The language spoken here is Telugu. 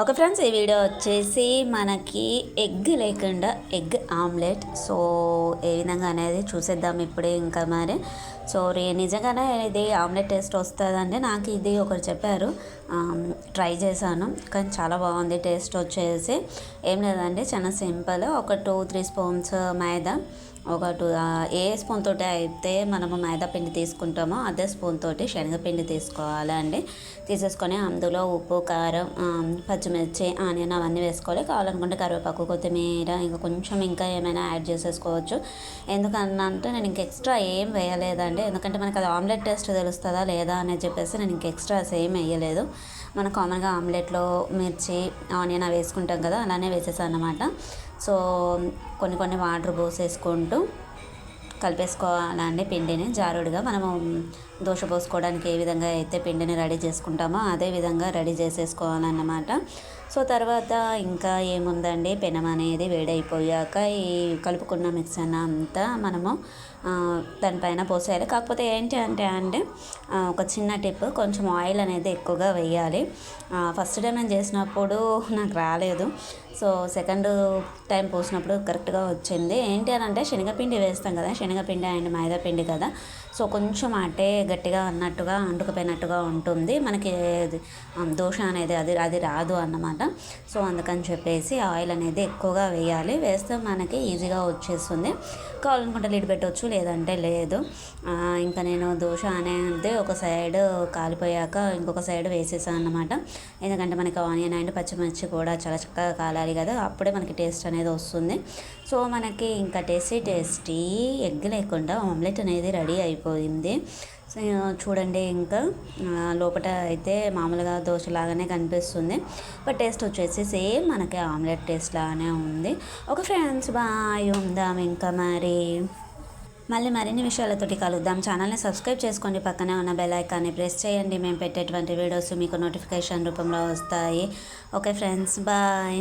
ఒక ఫ్రెండ్స్ ఈ వీడియో వచ్చేసి మనకి ఎగ్ లేకుండా ఎగ్ ఆమ్లెట్. సో ఏ విధంగా అనేది చూసేద్దాం ఇప్పుడే ఇంకా మరి. సో రే నిజంగానే ఇది ఆమ్లెట్ టేస్ట్ వస్తుందండి. నాకు ఇది ఒకరు చెప్పారు. ట్రై చేశాను కానీ చాలా బాగుంది టేస్ట్ వచ్చేసి. ఏం లేదండి చాలా సింపుల్. ఒక టూ త్రీ స్పూన్స్ మైదా. ఒక టూ ఏ స్పూన్ తోటి అయితే మనము మైదా పిండి తీసుకుంటామో అదే స్పూన్ తోటి శనగపిండి తీసుకోవాలి అండి. తీసేసుకొని అందులో ఉప్పు కారం పచ్చిమిర్చి ఆనియన్ అవన్నీ వేసుకోవాలి. కావాలనుకుంటే కరివేపాకు కొత్తిమీర ఇంకా కొంచెం ఇంకా ఏమైనా యాడ్ చేసేసుకోవచ్చు. ఎందుకన్నంటే నేను ఇంక ఎక్స్ట్రా ఏం వేయలేదండి. ఎందుకంటే మనకి అది ఆమ్లెట్ టేస్ట్ తెలుస్తుందా లేదా అని చెప్పేసి నేను ఇంక ఎక్స్ట్రా సేమ్ వేయలేదు. మనం కామన్గా ఆమ్లెట్లో మిర్చి ఆనియన్ అవి వేసుకుంటాం కదా అలానే వేసేసాను అనమాట సో కొన్ని కొన్ని వాటర్ పోసేసుకుంటూ కలిపేసుకోవాలండి పిండిని. జారుడుగా మనము దోశ పోసుకోవడానికి ఏ విధంగా అయితే పిండిని రెడీ చేసుకుంటామో అదే విధంగా రెడీ చేసేసుకోవాలన్నమాట. సో తర్వాత ఇంకా ఏముందండి? పెనం అనేది వేడైపోయాక ఈ కలుపుకున్న మిక్సర్ అంతా మనము దానిపైన పోసేయాలి. కాకపోతే ఏంటి అంటే అంటే ఒక చిన్న టిప్ కొంచెం ఆయిల్ అనేది ఎక్కువగా వేయాలి. ఫస్ట్ టైం నేను చేసినప్పుడు నాకు రాలేదు. సో సెకండ్ టైం పోసినప్పుడు కరెక్ట్గా వచ్చింది. ఏంటి అని అంటే శనగపిండి వేస్తాం కదా శనగపిండి అండ్ మైదా పిండి కదా. సో కొంచెం అటే గట్టిగా అన్నట్టుగా అంటుకుపోయినట్టుగా ఉంటుంది. మనకి దోష దోశ అనేది అది అది రాదు అన్నమాట. సో అందుకని చెప్పేసి ఆయిల్ అనేది ఎక్కువగా వేయాలి. వేస్తే మనకి ఈజీగా వచ్చేస్తుంది. కావాలనుకుంటే లీడ్ పెట్టవచ్చు లేదంటే లేదు. ఇంకా నేను దోశ అనేది ఒక సైడ్ కాలిపోయాక ఇంకొక సైడ్ వేసేసాను అన్నమాట. ఎందుకంటే మనకి ఆనియన్ అండ్ పచ్చిమిర్చి కూడా చాలా చక్కగా కాలాలి కదా అప్పుడే మనకి టేస్ట్ అనేది వస్తుంది. సో మనకి ఇంకా టేస్టీ టేస్టీ ఎగ్ లేకుండా ఆమ్లెట్ అనేది రెడీ అయిపోయింది. చూడండి ఇంకా లోపల అయితే మామూలుగా దోశలాగానే కనిపిస్తుంది. బట్ టేస్ట్ వచ్చేసి సేమ్ మనకి ఆమ్లెట్ టేస్ట్ లాగానే ఉంది. ఒక ఫ్రెండ్స్ బాయ్ ఉందాం ఇంకా మరి. మళ్ళీ మరిన్ని విషయాలతోటి కలుద్దాం. ఛానల్ని సబ్స్క్రైబ్ చేసుకోండి. పక్కనే ఉన్న బెల్ ఐకాన్ని ప్రెస్ చేయండి. మేము పెట్టేటువంటి వీడియోస్ మీకు నోటిఫికేషన్ రూపంలో వస్తాయి. Okay friends bye.